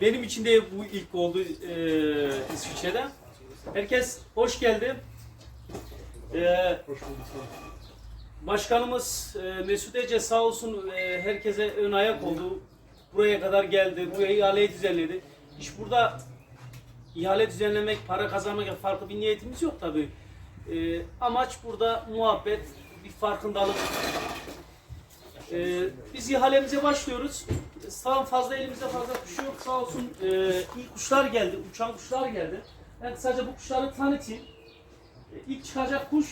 Benim için de bu ilk oldu e, İsviçre'de. Herkes hoş geldi. E, başkanımız e, Mesut Ece sağ olsun e, herkese ön ayak oldu. Buraya kadar geldi, buraya ihaleyi düzenledi. İş burada ihale düzenlemek, para kazanmak farklı bir niyetimiz yok tabii. E, amaç burada muhabbet, bir farkındalık. E, biz ihalemize başlıyoruz. Sağ fazla elimizde fazla kuş yok. Sağ olsun e, iyi kuşlar geldi, uçan kuşlar geldi. Ben kısaca bu kuşları tanıtayım. E, ilk çıkacak kuş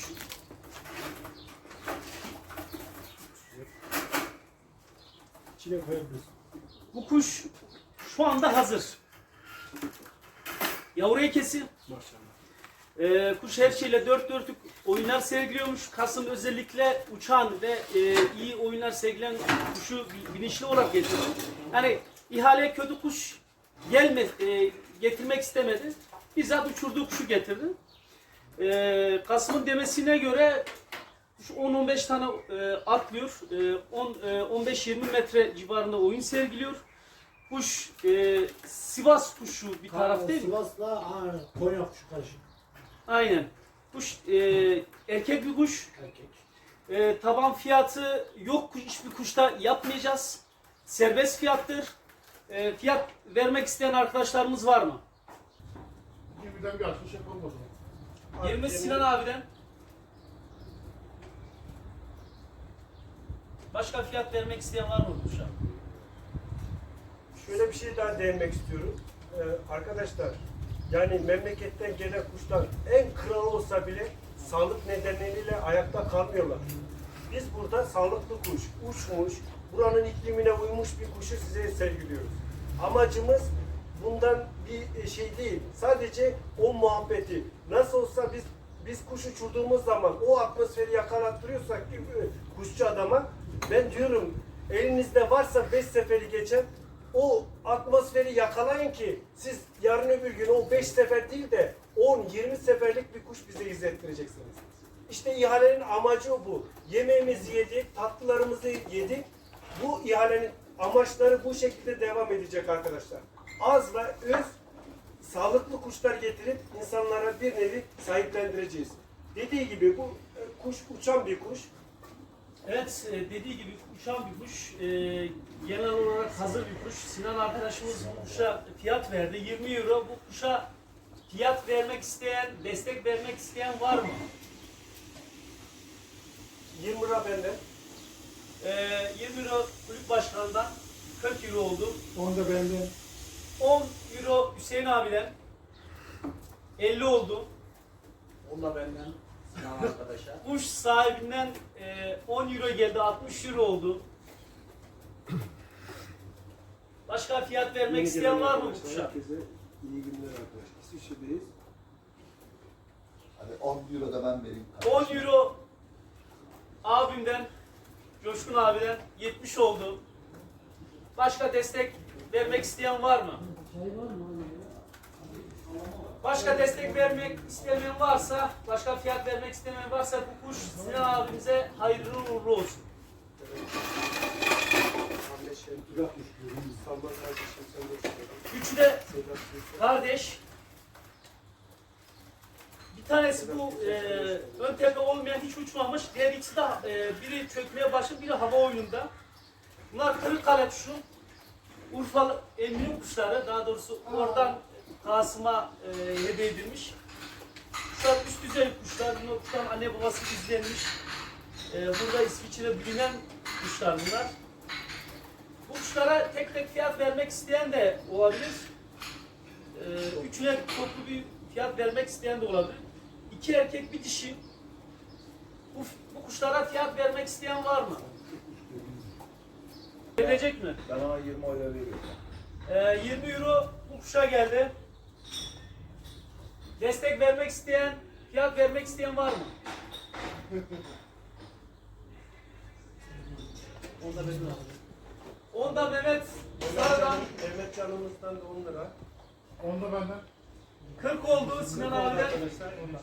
İçine koyabilirsin. Bu kuş şu anda hazır. Yavru ekesi. Maşallah. Ee, kuş her şeyle dört dörtlük oyunlar sergiliyormuş. Kasım özellikle uçan ve e, iyi oyunlar sergilen kuşu bi- bilinçli olarak getirdi. Yani ihaleye kötü kuş gelme, e, getirmek istemedi. Bizzat uçurduğu kuşu getirdi. Ee, Kasım'ın demesine göre kuş 10-15 tane e, atlıyor. E, 10, e, 15-20 metre civarında oyun sergiliyor. Kuş e, Sivas kuşu bir taraf değil mi? Sivas'la Konya kuşu karışık. Aynen. Kuş e, erkek bir kuş. Erkek. E, taban fiyatı yok kuş- hiçbir kuşta yapmayacağız. Serbest fiyattır. E, fiyat vermek isteyen arkadaşlarımız var mı? 20'den bir açmış yapalım o zaman. 20 Sinan abiden. Başka fiyat vermek isteyen var mı kuşa? Şöyle bir şey daha değinmek istiyorum. Ee, arkadaşlar, yani memleketten gelen kuşlar en kral olsa bile sağlık nedeniyle ayakta kalmıyorlar. Biz burada sağlıklı kuş, uçmuş, buranın iklimine uymuş bir kuşu size sergiliyoruz. Amacımız bundan bir şey değil. Sadece o muhabbeti. Nasıl olsa biz biz kuş uçurduğumuz zaman o atmosferi yakalattırıyorsak e, kuşçu adama ben diyorum elinizde varsa 5 seferi geçen o atmosferi yakalayın ki siz yarın öbür gün o 5 sefer değil de 10-20 seferlik bir kuş bize izlettireceksiniz. İşte ihalenin amacı bu. Yemeğimizi yedik, tatlılarımızı yedik. Bu ihalenin amaçları bu şekilde devam edecek arkadaşlar. Az ve öz sağlıklı kuşlar getirip insanlara bir nevi sahiplendireceğiz. Dediği gibi bu kuş uçan bir kuş. Evet, e, dediği gibi uçan bir kuş. E, genel olarak hazır bir kuş. Sinan arkadaşımız bu kuşa fiyat verdi. 20 euro. Bu kuşa fiyat vermek isteyen, destek vermek isteyen var mı? 20 lira benden. E, 20 euro kulüp başkanından 40 euro oldu. Onu da benden 10 euro Hüseyin abiden 50 oldu. Onunla benden Sinan arkadaşa. Kuş sahibinden e, 10 euro geldi, 60 euro oldu. Başka fiyat vermek isteyen var mı bu arkadaşlar, kuşa? Herkese iyi günler arkadaşlar. İsviçre'deyiz. Hadi 10 euro da ben vereyim. 10 euro abimden, Coşkun abiden 70 oldu. Başka destek vermek isteyen var mı? Başka destek vermek istemeyen varsa, başka fiyat vermek istemeyen varsa bu kuş Sinan abimize hayırlı uğurlu olsun. Üçü de kardeş. Bir tanesi bu e, ön tepe olmayan hiç uçmamış. Diğer ikisi de e, biri çökmeye başladı, biri hava oyununda. Bunlar Kırıkkale kuşu. Urfalı Emin'in kuşları. Daha doğrusu oradan Kasım'a e, hediye edilmiş. Kuşlar üst düzey kuşlar. Kuşların anne babası izlenmiş. E, burada İsviçre'de bilinen kuşlar bunlar. Bu kuşlara tek tek fiyat vermek isteyen de olabilir. Ee, üçüne toplu bir fiyat vermek isteyen de olabilir. İki erkek bir dişi. Bu, bu kuşlara fiyat vermek isteyen var mı? Verecek mi? Ben ona 20 euro veriyorum. Ee, 20 euro bu kuşa geldi. Destek vermek isteyen, fiyat vermek isteyen var mı? Onda benim aldım. Onda Mehmet Sarı'dan Mehmet Canımızdan da 10 lira. Onda benden. 40 oldu Sinan abiden.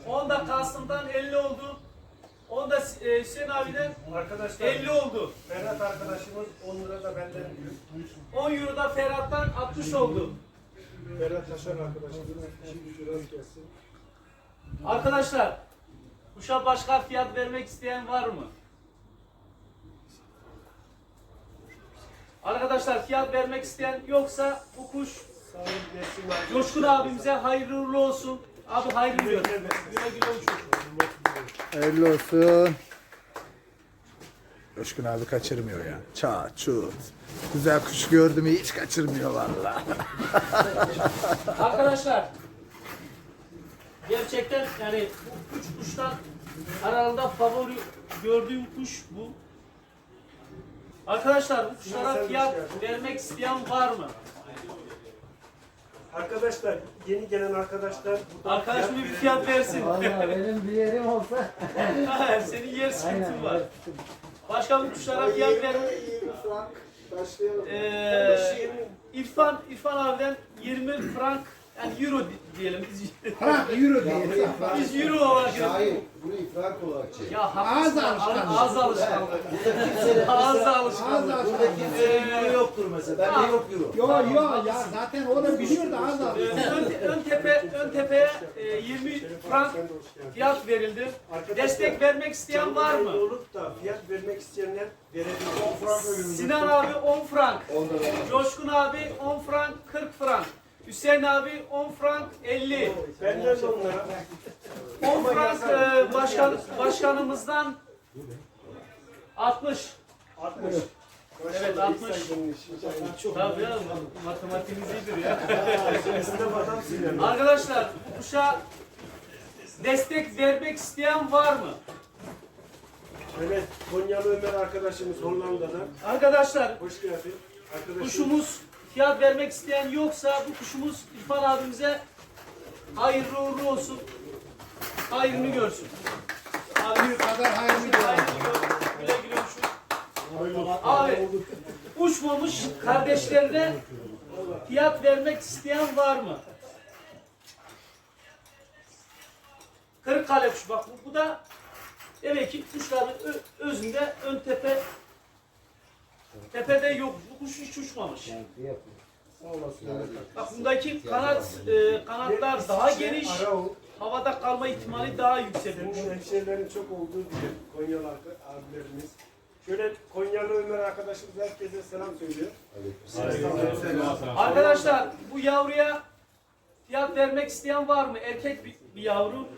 Onda Kasım'dan 50 oldu. Onda e, Hüseyin abiden Arkadaşlar 50 oldu. Ferhat arkadaşımız 10 lira da benden diyor. 10 Euro'da Ferhat'tan 60 oldu. Berat Taşar arkadaşımız gelsin. Arkadaşlar, kuşa başka fiyat vermek isteyen var mı? Arkadaşlar fiyat vermek isteyen yoksa bu kuş. Coşkun abimize hayırlı uğurlu olsun. Abi hayırlı güle. Güle güle uçur. Hayırlı olsun. Coşkun abi kaçırmıyor ya. Çat çut. Güzel kuş gördüm hiç kaçırmıyor valla. Arkadaşlar gerçekten yani bu üç kuştan aralarında favori gördüğüm kuş bu. Arkadaşlar bu kuşlara fiyat vermek isteyen var mı? Arkadaşlar, yeni gelen arkadaşlar burada Arkadaşım bir fiyat versin. Vallahi benim bir yerim olsa Senin yer sıkıntın var. var. Başka bir kuşlara fiyat ver. Başlayalım. Ee, İrfan, İrfan abiden 20 frank yani euro di- diyelim biz. Ha euro diye. biz euro olarak Hayır, bunu ifrak olarak çek. Ya. Ağız alışkanlığı. Ağız alışkanlığı. Burada kimsenin Ağız mesela, alışkanlığı. burada kimsenin euro yoktur mesela. Bende yok euro. Yo yo ya zaten o da biliyor da az. Ee, ön, ön tepe ön tepeye e, 20 frank Sen de hoş geldin. fiyat verildi. Destek vermek isteyen var mı? Olup da fiyat vermek isteyenler verebilir. Sinan abi 10 frank. Coşkun abi 10 frank 40 frank. Hüseyin abi 10 frank 50. Benden de onlara. 10 frank e, başkan, başkanımızdan 60. 60. Evet, 60. Çok. Tabii ya matematiğimiz iyidir ya. Arkadaşlar bu kuşa destek vermek isteyen var mı? Evet, Konyalı Ömer arkadaşımız Hollanda'dan. Arkadaşlar Hoş geldin. Arkadaşım. kuşumuz fiyat vermek isteyen yoksa bu kuşumuz İrfan abimize hayırlı uğurlu olsun. Hayrını görsün. Abi kadar hayırlı hayrını gör. Güle güle uçun. Abi uçmamış kardeşlerine fiyat vermek isteyen var mı? Kırıkkale kuşu bak bu, bu da demek ki kuşların özünde ön tepe tepede yok. Bu kuş hiç uçmamış. Olasın. Bak bundaki kanat e, kanatlar daha geniş. Havada kalma ihtimali daha yüksek. Senin hemşehrilerin çok olduğu bir Konyalı abilerimiz. Şöyle Konyalı Ömer arkadaşımız herkese selam söylüyor. Arkadaşlar bu yavruya fiyat vermek isteyen var mı? Erkek bir, bir yavru.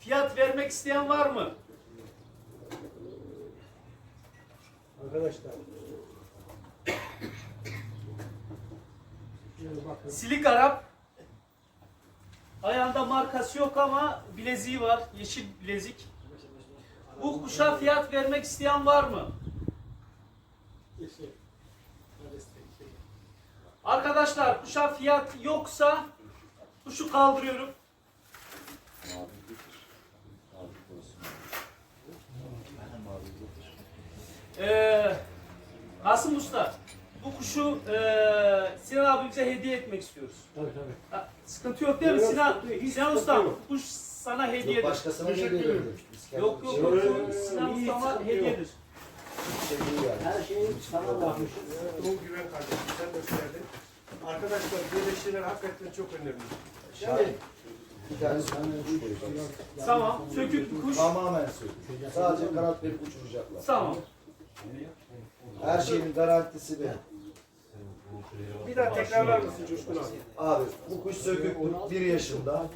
Fiyat vermek isteyen var mı? Arkadaşlar. Silik Arap. Ayağında markası yok ama bileziği var. Yeşil bilezik. Bu kuşa fiyat vermek isteyen var mı? Arkadaşlar kuşa fiyat yoksa kuşu kaldırıyorum. Ee, Kasım Usta, bu kuşu ee, Sinan abimize hediye etmek istiyoruz. Tabii tabii. Ha, sıkıntı yok değil mi Yok, Sinan? yok, hiç Sinan sıkıntı Usta, yok. bu kuş sana Yok, hediyedir. başkasına ne Teşekkür. Biz Yok yok şey yok. yok. Sinan Usta'ma sıkıntı hediyedir. şey değil yani. Her şeyi sana bakmışız. Doğu Güven kardeşim sen geldin. Arkadaşlar böyle şeyler hakikaten çok önemli. Şahin. Bir tane sökük kuş koyacağız. Tamam. Sökük kuş. Tamamen sökük. Sadece kanat verip uçuracaklar. Tamam. Her şeyin garantisi benim. Bir daha tekrarlar mısın Coşkun abi? Abi bu kuş sökük bir yaşında.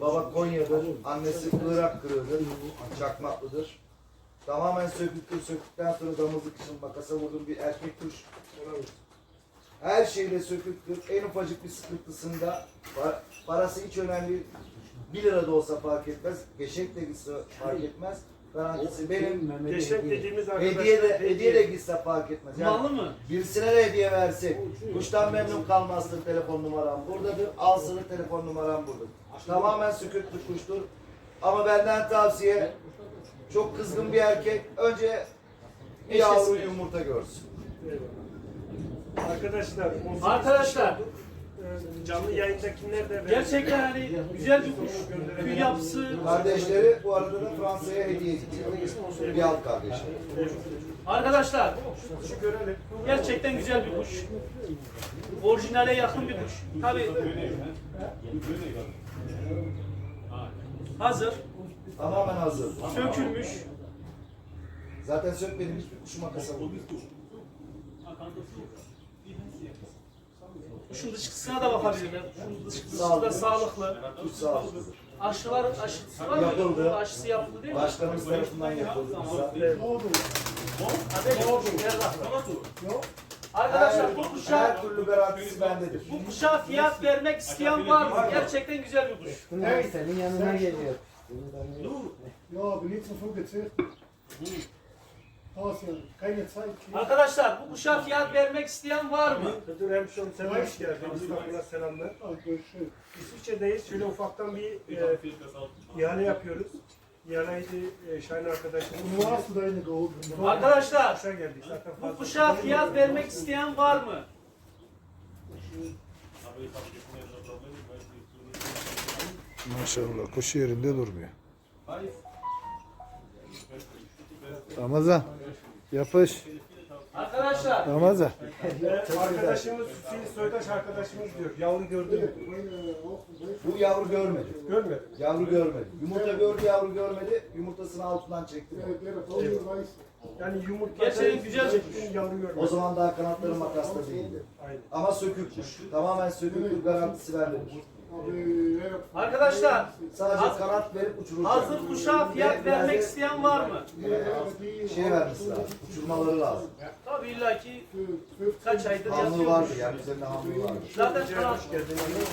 Baba Konya'dır. Annesi Irak kırığıdır. Çakmaklıdır. Tamamen söküktür. Sökükten sonra damızlık için makasa vurdum bir erkek kuş. Her şeyle söküktür. En ufacık bir sıkıntısında pa- parası hiç önemli değil. 1 lira da olsa fark etmez. Beşek de gitse fark etmez. Garantisi benim. Geçen dediğimiz arkadaşlar Hediye de, hediye de gitse fark etmez. Yani Mallı mı? Birisine de hediye versin. Kuştan memnun kalmazsın telefon numaram buradadır. Alsın telefon numaram buradadır. Tamamen sükütlü kuştur. Ama benden tavsiye çok kızgın bir erkek önce bir yavru yumurta görsün. Arkadaşlar, 18 Arkadaşlar. Canlı yayındakiler de Gerçekten hani güzel bir kuş. Tüy yapısı. Kardeşleri bu arada da Fransa'ya hediye ediyor. Bir alt kardeşi. Arkadaşlar Şu görelim. gerçekten güzel bir kuş. Orijinale yakın bir kuş. Tabi hazır, Tamamen hazır. sökülmüş. Zaten sökmedim hiçbir kuşu makasa vurmuyor. Kuşun dışkısına da bakabilirler. Kuşun dışkısı da Sağlıklı. sağlıklı. Kuş sağlıklıdır. Aşılar aşısı var mı? Yapıldı. Aşısı yapıldı değil mi? Başkanımız tarafından yapıldı. Güzel. Arkadaşlar bu Her kuşa türlü garantisi bendedir. bu kuşa fiyat vermek isteyen var mı? Gerçekten güzel bir kuş. Bunlar senin yanına geliyor. Ja, aber nicht so viel Arkadaşlar bu kuşa fiyat vermek isteyen var mı? Hıdır Hemşon sen hoş geldin. İstanbul'a selamlar. Schön. İsviçre'deyiz. Şöyle ufaktan bir e, ihale yapıyoruz. İhaleyi de e, Şahin arkadaşımız. Wo hast du deine geholt? Arkadaşlar Kuşa geldik zaten bu fazla. kuşa fiyat vermek isteyen var mı? Maşallah kuş yerinde durmuyor. Ramazan yapış. Arkadaşlar Ramazan. Arkadaşımız Hüseyin Soydaş arkadaşımız diyor. Yavru gördün mü? Bu yavru görmedi. Görmedim. Yavru görmedi. Yumurta gördü, yavru görmedi. Yumurtasını altından çekti. Weiß. Yani yumurta Gerçekten güzel çektim, yavru O görmedim. zaman daha kanatları makasla değildi. Aynen. Ama sökük kuş. Tamamen söküktür garantisi bendedir. Arkadaşlar Sadece kanat verip uçuracak. hazır kuşa fiyat vermek isteyen var mı? Ee, şey vermesi lazım. Uçurmaları lazım. Tabii illaki für 15 kaç aydır Hamlı vardı yani üzerinde hamlı vardı. Zaten kanat,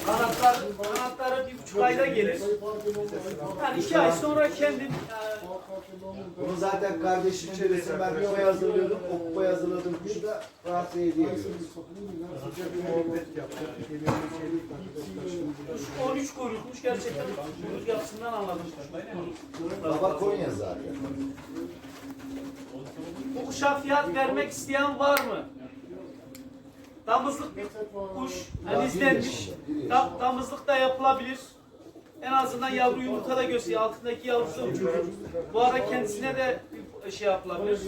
kanatlar, kanatları bir buçuk ayda gelir. Yani iki ay sonra kendim e, Bunu zaten kardeşim içerisinde ben kupaya hazırlıyordum. O kupaya hazırladığım kuşu da Fransa'ya hediye ediyorum. Muhabbet yaptık. Kuş 13 kuyrukmuş gerçekten kuyruk yapısından anladım. Baba Konya zaten. Bu kuşa fiyat vermek isteyen var mı? Damızlık bir kuş, yani izlenmiş. Da, damızlık da yapılabilir. En azından yavru yumurta da gösteriyor. Altındaki yavrusu da uçurur. Bu arada kendisine de bir şey yapılabilir.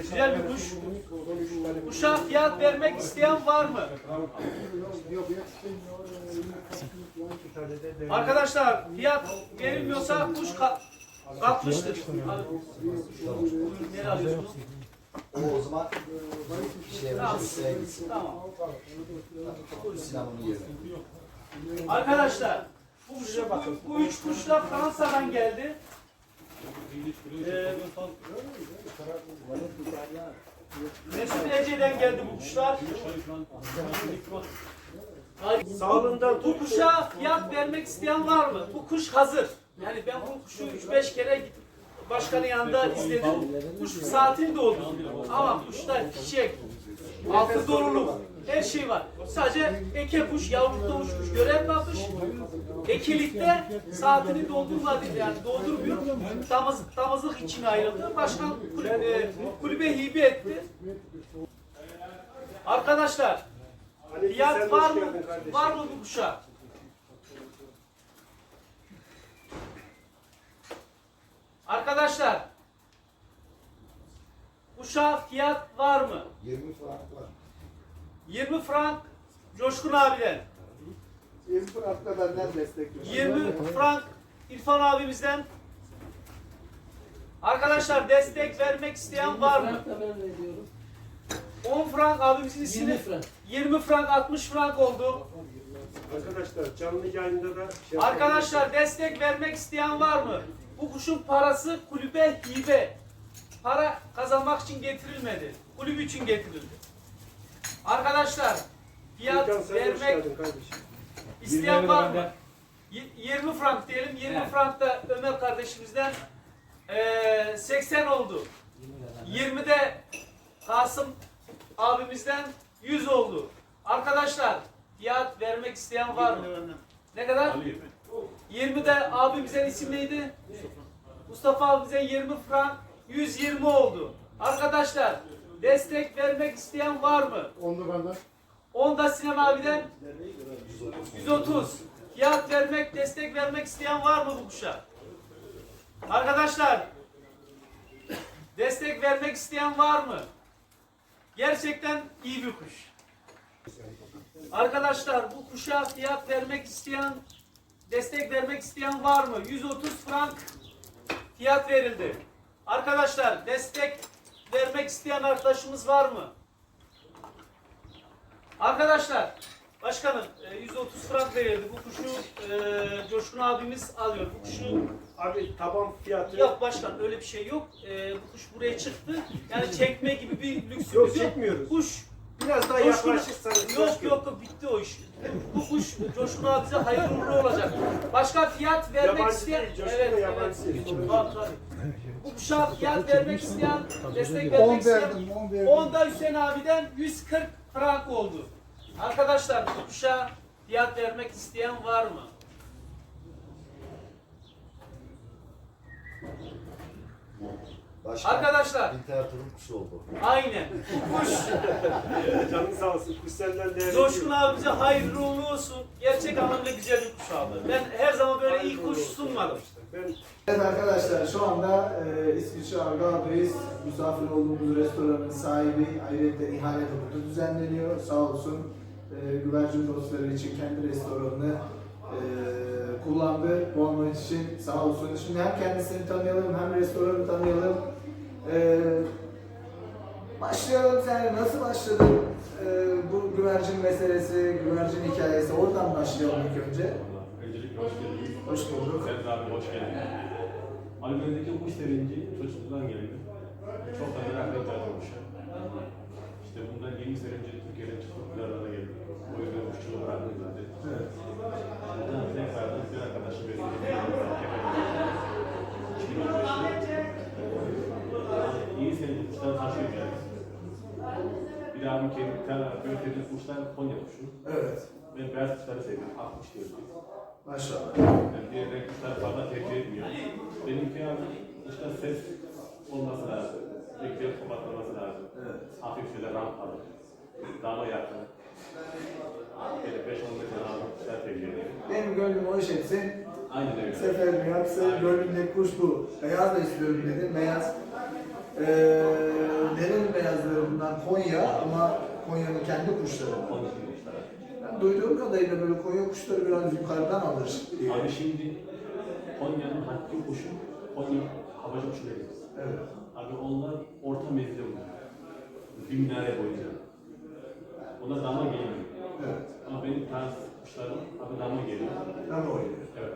Güzel bir kuş. Kuşa fiyat vermek isteyen var mı? Arkadaşlar fiyat verilmiyorsa kuş ka- kalkmıştır. Nereye alıyorsunuz? O o zaman şey sevgisi. Tamam. Sinemanın yerine. Arkadaşlar bu, kuş, bu, bu üç kuş da Fransa'dan geldi. Mesut Ece'den geldi bu kuşlar. Sağlığından Bu kuşa fiyat vermek isteyen var mı? Bu kuş hazır. Yani ben bu kuşu 3-5 kere gittim başkanın yanında izledim. Kuş saatini doldu. Ama kuşta fişek, altı doluluk, her şey var. Sadece eke kuş, yavrulukta uçmuş, görev yapmış. Ekilikte saatini doldurmadı yani doldurmuyor. Damız, damızlık için ayrıldı. Başkan kulübe, kulübe hibe etti. Arkadaşlar Fiyat var mı? Var mı bu kuşa? Arkadaşlar kuşa fiyat var mı? 20 frank var. 20 frank Coşkun abiden. 20 frank da benden destekliyor. 20 frank İrfan abimizden. Arkadaşlar destek vermek isteyen var mı? Frank da ben veriyorum. 10 frank abimizin 20 ismini frank. 20 frank 60 frank oldu. Arkadaşlar canlı yayında da şey Arkadaşlar destek vermek isteyen var mı? Bu kuşun parası kulübe hibe. Para kazanmak için getirilmedi. Kulüp için getirildi. Arkadaşlar fiyat vermek isteyen var mı? Y- 20 frank diyelim. 20 frank da Ömer kardeşimizden eee, 80 oldu. 20 de Kasım abimizden 100 oldu. Arkadaşlar fiyat vermek isteyen var mı? Ne kadar? 20 de abimizin isim neydi? Mustafa abimize 20 frank 120 oldu. Arkadaşlar destek vermek isteyen var mı? Onu da benden. 10 da Sinan abiden 130. Fiyat vermek, destek vermek isteyen var mı bu kuşa? Arkadaşlar Destek vermek isteyen var mı? Gerçekten iyi bir kuş. Arkadaşlar bu kuşa fiyat vermek isteyen, destek vermek isteyen var mı? 130 frank fiyat verildi. Arkadaşlar destek vermek isteyen arkadaşımız var mı? Arkadaşlar, başkanım e, 130 frank verildi. Bu kuşu e, Coşkun abimiz alıyor. Bu kuşu Abi taban fiyatı yok başkan öyle bir şey yok. E, bu kuş buraya çıktı. Yani çekme gibi bir lüksümüz Yok, yok. çekmiyoruz. Kuş biraz daha Coşkun- yaklaşırsanız. Yok Coşkun. yok yok bitti o iş. Kuş Coşkun bize hayırlı uğurlu olacak. Başka fiyat vermek Yabancı isteyen... değil, evet, evet. Bu kuşa fiyat vermek isteyen, destek 10 vermek isteyen... verdim 10 verdim. Onda Hüseyin abiden 140 frank oldu. Arkadaşlar bu kuşa fiyat vermek isteyen var mı? Başka Arkadaşlar literatürün kuşu oldu. aynen. Kuş Canın sağ olsun. Kuş senden değerli. Coşkun abimize hayırlı uğurlu olsun. Gerçek anlamda güzel bir kuş aldı. Ben her zaman böyle iyi kuş sunmadım. Ben Evet arkadaşlar şu anda e, İsviçre Argao'dayız. Misafir olduğumuz restoranın sahibi ayrıca ihale de burada düzenleniyor. Sağ olsun e, güvercin dostları için kendi restoranını e, kullandı. Bu amaç için sağ olsun. Şimdi hem kendisini tanıyalım hem restoranı tanıyalım. E, başlayalım sen nasıl başladın e, bu güvercin meselesi, güvercin hikayesi oradan başlayalım ilk önce. Öncelikle hoş geldiniz. Hoş bulduk. Serhat abi hoş geldin. Albümdeki kuş sevinci çocukluğundan geldi. Çok da merak ettiğim kuş. İşte bundan 20 sene önce Türkiye'den çıkıp bir arada geldik. O yüzden kuşçuluğu bıraktım zaten. Evet. Buradan tekrardan bir arkadaşım benim. 2015'te. İyi senedir kuşları taşıyorum yani. Bir de abim kendi bir tane kuşlar Konya kuşu. Evet. Ben beyaz kuşları seviyorum. Akkuş diyoruz biz. Maşallah. Yani diğer renk kuşlar fazla tercih etmiyor. Benimki abi kuşta ses olması lazım. Renkleri kapatılması lazım. Evet. Hafif şöyle rampalı. Dama yakın. Böyle 5-10 metre aldım kuşlar tercih ediyorum. Benim gönlüm hoş etsin. Aynen öyle. Seferini yapsın. Gönlümdeki kuş bu. Beyaz da istiyorum dedim. Beyaz. Ee, nerenin beyazları bundan? Konya ama Konya'nın kendi kuşları. Kuşlar. Ben duyduğum kadarıyla böyle Konya kuşları biraz yukarıdan alır diye. Abi şimdi Konya'nın hakkı kuşu Konya havacı kuşu deriz. Evet. Abi onlar orta mevzide bulunuyor. Bir minare boyunca. Onlar dama geliyor. Evet. Ama benim tarz kuşlarım abi dama geliyor. Tam oynuyor. Evet.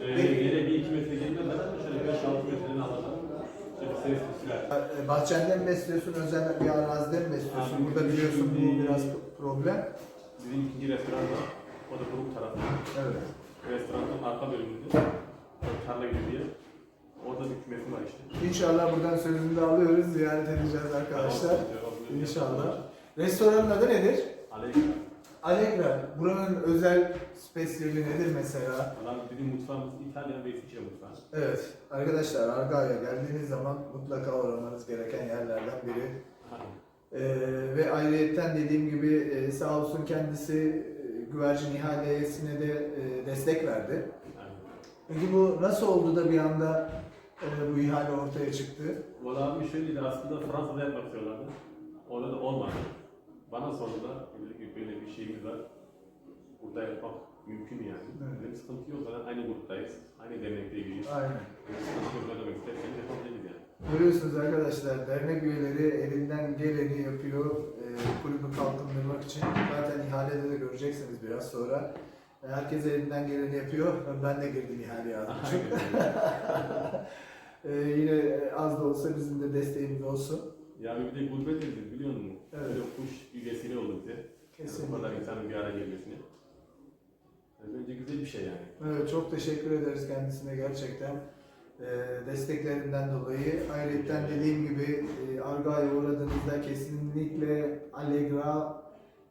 Ee, yere bir iki metre geliyor şöyle beş altı metreden alacağım. Ee, Bahçende mi besliyorsun? Özel bir arazide mi besliyorsun? Abi, Burada biliyorsun bu biraz problem. Bizim ikinci restoran var. O da buruk tarafı. Evet. Restoranın arka bölümünde. Tarla gibi bir yer. Orada bir kümesim var işte. İnşallah buradan sözünü de alıyoruz. Ziyaret edeceğiz arkadaşlar. İnşallah. Restoranın adı nedir? Aleyküm. Allegra. Buranın özel spesiyeli nedir mesela? Valla bizim mutfağımız İtalyan ve İsviçre mutfağı. Evet. Arkadaşlar Argao'ya geldiğiniz zaman mutlaka uğramanız gereken yerlerden biri. Ee, ve ayrıyetten dediğim gibi e, sağ olsun kendisi e, güvercin ihalesine de e, destek verdi. Yani. Peki bu nasıl oldu da bir anda e, bu ihale ortaya çıktı? Valla abi şöyleydi aslında Fransa'da yapmak istiyorlardı. Orada da olmadı. Bana sordular. Böyle bir şeyimiz var. Burada yapmak mümkün yani. Evet. Dedim sıkıntı yok zaten aynı gruptayız. Aynı dernekteyiz. Aynen. Dedim, Sıkıntı yok ne demek isterseniz yapabiliriz yani. Görüyorsunuz arkadaşlar dernek üyeleri elinden geleni yapıyor e, kulübü kalkındırmak için. Zaten ihalede de göreceksiniz biraz sonra. Herkes elinden geleni yapıyor. Ben de girdim ihaleye az buçuk. E, yine e, az da olsa bizim de desteğimiz olsun. Yani bir de gurbet edildi biliyor musun? Evet. Böyle kuş bir vesile oldu bize. Yani bu kadar insanın bir araya gelmesine. Yani bence güzel bir şey yani. Evet, çok teşekkür ederiz kendisine gerçekten. E, desteklerinden dolayı. Ayrıca dediğim gibi e, Argao'ya uğradığınızda kesinlikle Allegra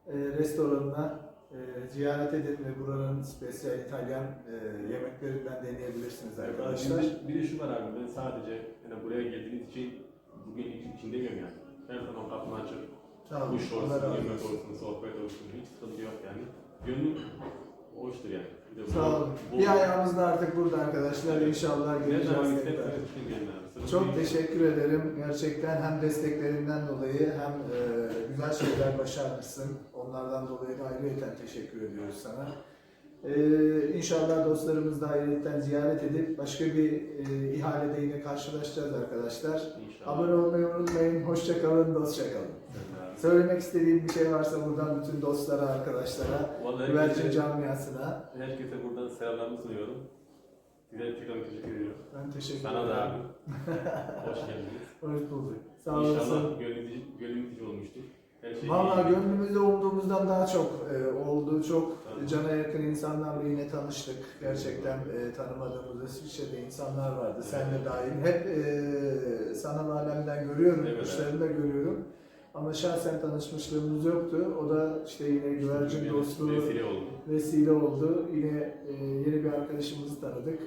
e, restoranına e, ziyaret edin ve buranın spesiyel İtalyan e, yemeklerinden deneyebilirsiniz arkadaşlar. Bir de, bir de şu var abi ben sadece yani buraya geldiğiniz için bugün için, için demiyorum yani. Her zaman kapımı açık. Kuş Allah olsun, yemek olsun. sohbet olsun hiç sıkıntı yok yani. Gönlüm hoştur yani. Bir de bu- Sağ olun. bu- Bir ayağımız da artık burada arkadaşlar. İnşallah Ne geleceğiz zaman tekrar. isterseniz bütün gelin abi. Çok teşekkür ederim. Gerçekten hem desteklerinden dolayı hem e, güzel şeyler başarmışsın. Onlardan dolayı da ayrıyeten teşekkür ediyoruz sana. E, inşallah dostlarımız da ayrıyeten ziyaret edip başka bir e, ihalede yine karşılaşacağız arkadaşlar. İnşallah. Abone olmayı unutmayın. Hoşça kalın, dostça kalın. Söylemek istediğim bir şey varsa buradan bütün dostlara, arkadaşlara, Vallahi güvercin herkese, camiasına herkese buradan selamlarımı sunuyorum. Size tekrar teşekkür ediyorum. ben teşekkür Sana ederim. da abi. Hoş geldiniz. Hoş bulduk. Sağ olasın. İnşallah gönlümüz, gönlümüz olmuştur. Her şey Valla iyi. gönlümüzde umduğumuzdan daha çok e, oldu. Çok Tabii. cana yakın insanlarla yine tanıştık. Gerçekten e, tanımadığımız İsviçre'de insanlar vardı. Sen de dahil. Hep e, sanal alemden görüyorum. Evet. işlerini de görüyorum. Ama şahsen tanışmışlığımız yoktu. O da işte yine güvercin dostluğu Vesile oldu. vesile oldu. Yine e, yeni bir arkadaşımızı tanıdık.